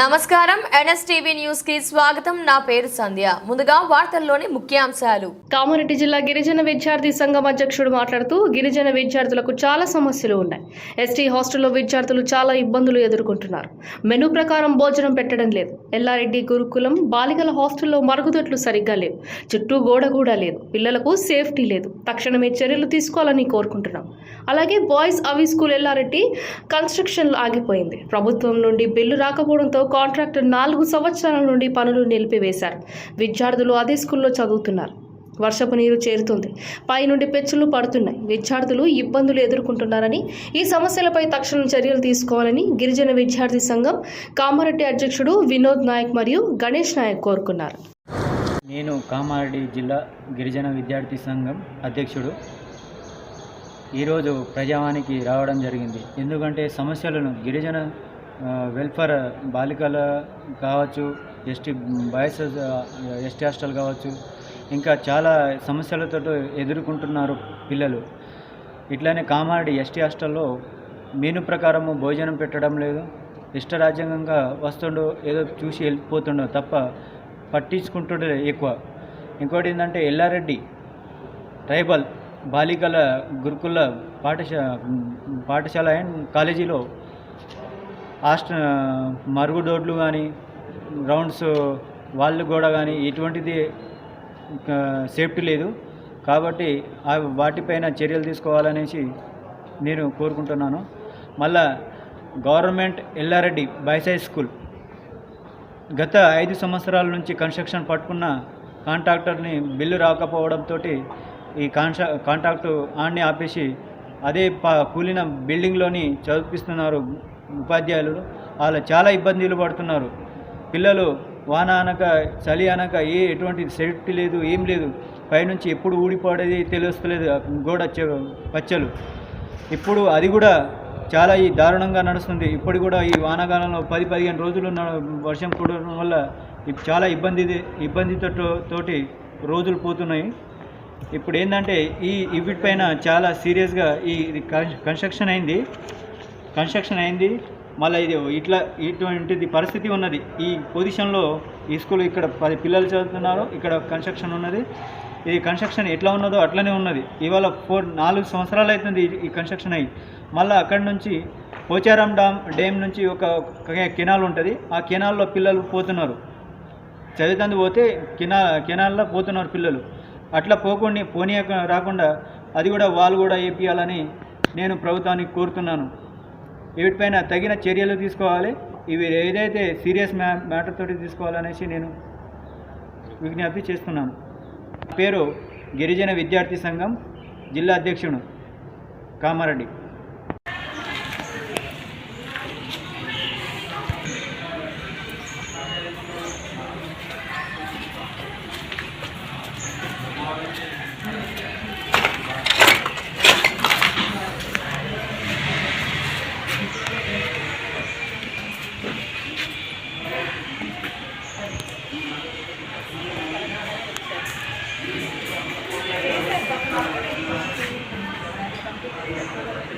నమస్కారం. ఎన్ఎస్టీవీ న్యూస్కి స్వాగతం. నా పేరు సంధ్య. ముందుగా వార్తల్లోని ముఖ్యాంశాలు. కామారెడ్డి జిల్లా గిరిజన విద్యార్థి సంఘం అధ్యక్షుడు మాట్లాడుతూ గిరిజన విద్యార్థులకు చాలా సమస్యలు ఉన్నాయి. ఎస్టీ హాస్టల్లో విద్యార్థులు చాలా ఇబ్బందులు ఎదుర్కొంటున్నారు. మెనూ ప్రకారం భోజనం పెట్టడం లేదు. ఎల్లారెడ్డి గురుకులం బాలికల హాస్టల్లో మరుగుదొడ్లు సరిగ్గా లేవు. చుట్టూ గోడ కూడా లేదు. పిల్లలకు సేఫ్టీ లేదు. తక్షణమే చర్యలు తీసుకోవాలని కోరుకుంటున్నాం. అలాగే బాయ్స్ అవి స్కూల్ ఎల్లారెడ్డి కన్స్ట్రక్షన్ ఆగిపోయింది. ప్రభుత్వం నుండి బిల్లు రాకపోవడంతో కాంట్రాక్టర్ నాలుగు సంవత్సరాల నుండి పనులు నిలిపివేశారు. విద్యార్థులు అదే స్కూల్లో చదువుతున్నారు. వర్షపు నీరు చేరుతుంది. పై నుండి పెచ్చులు పడుతున్నాయి. విద్యార్థులు ఇబ్బందులు ఎదుర్కొంటున్నారని ఈ సమస్యలపై తక్షణం చర్యలు తీసుకోవాలని గిరిజన విద్యార్థి సంఘం కామారెడ్డి అధ్యక్షుడు వినోద్ నాయక్ మరియు గణేష్ నాయక్ కోరుకున్నారు. నేను కామారెడ్డి జిల్లా గిరిజన విద్యార్థి సంఘం అధ్యక్షుడు. ఈరోజు ప్రజావానికి రావడం జరిగింది. ఎందుకంటే సమస్యలను గిరిజన వెల్ఫేర్ బాలికల కావచ్చు ఎస్టీ బాయ్స్ ఎస్టీ హాస్టల్ కావచ్చు ఇంకా చాలా సమస్యలతో ఎదుర్కొంటున్నారు పిల్లలు. ఇట్లానే కామారెడ్డి ఎస్టీ హాస్టల్లో మెను ప్రకారము భోజనం పెట్టడం లేదు. ఇష్టరాజ్యాంగంగా వస్తుండో ఏదో చూసి వెళ్ళిపోతుండో తప్ప పట్టించుకుంటుండే ఎక్కువ. ఇంకోటి ఏంటంటే ఎల్లారెడ్డి ట్రైబల్ బాలికల గురుకుల పాఠశా పాఠశాల అండ్ కాలేజీలో ఆస్ట్ మరుగుదొడ్లు కానీ గ్రౌండ్స్ వాళ్ళు కూడా కానీ ఎటువంటిది సేఫ్టీ లేదు. కాబట్టి వాటిపైన చర్యలు తీసుకోవాలనేసి నేను కోరుకుంటున్నాను. మళ్ళా గవర్నమెంట్ ఎల్లారెడ్డి బైసై స్కూల్. గత ఐదు సంవత్సరాల నుంచి కన్స్ట్రక్షన్ పట్టుకున్న కాంట్రాక్టర్ని బిల్లు రాకపోవడంతో ఈ కాంట్రా కాంట్రాక్టు ఆన్ని ఆపేసి అదే పా కూలిన బిల్డింగ్లోని చదివిస్తున్నారు ఉపాధ్యాయులు. వాళ్ళు చాలా ఇబ్బందులు పడుతున్నారు. పిల్లలు వాన అనక చలి అనక ఏ ఎటువంటి సేఫ్టీ లేదు ఏం లేదు. పైనుంచి ఎప్పుడు ఊడిపోడేది తెలుస్తలేదు. గోడ పచ్చలు. ఇప్పుడు అది కూడా చాలా ఈ దారుణంగా నడుస్తుంది. ఇప్పుడు కూడా ఈ వానాకాలంలో పది పదిహేను రోజులు వర్షం కురవడం వల్ల చాలా ఇబ్బంది ఇబ్బందితో తోటి రోజులు పోతున్నాయి. ఇప్పుడు ఏంటంటే ఈ వీటిపైన చాలా సీరియస్గా ఈ కన్స్ట్రక్షన్ అయింది. కన్స్ట్రక్షన్ అయింది. మళ్ళీ ఇది ఇట్లా ఇటువంటిది పరిస్థితి ఉన్నది. ఈ పొజిషన్లో ఈ స్కూల్ ఇక్కడ పది పిల్లలు చదువుతున్నారు. ఇక్కడ కన్స్ట్రక్షన్ ఉన్నది. ఈ కన్స్ట్రక్షన్ ఎట్లా ఉన్నదో అట్లనే ఉన్నది. ఇవాళ ఫోర్ నాలుగు సంవత్సరాలు అవుతుంది ఈ- కన్స్ట్రక్షన్ అయ్యి. మళ్ళీ అక్కడి నుంచి పోచారం డామ్ డ్యామ్ నుంచి ఒక కెనాల్ ఉంటుంది. ఆ కెనాల్లో పిల్లలు పోతున్నారు. చదువుతుంది పోతే కెనా కెనాల్లో పోతున్నారు పిల్లలు. అట్లా పోకుండా పోనీయక రాకుండా అది కూడా వాళ్ళు కూడా వేపియాలని నేను ప్రభుత్వానికి కోరుతున్నాను. వీటిపైన తగిన చర్యలు తీసుకోవాలి ఇవి ఏదైతే సీరియస్ మ్యా మ్యాటర్ తోటి తీసుకోవాలనేసి నేను విజ్ఞప్తి చేస్తున్నాను పేరు గిరిజన విద్యార్థి సంఘం జిల్లా అధ్యక్షుడు Kamareddy Thank you. Thank you.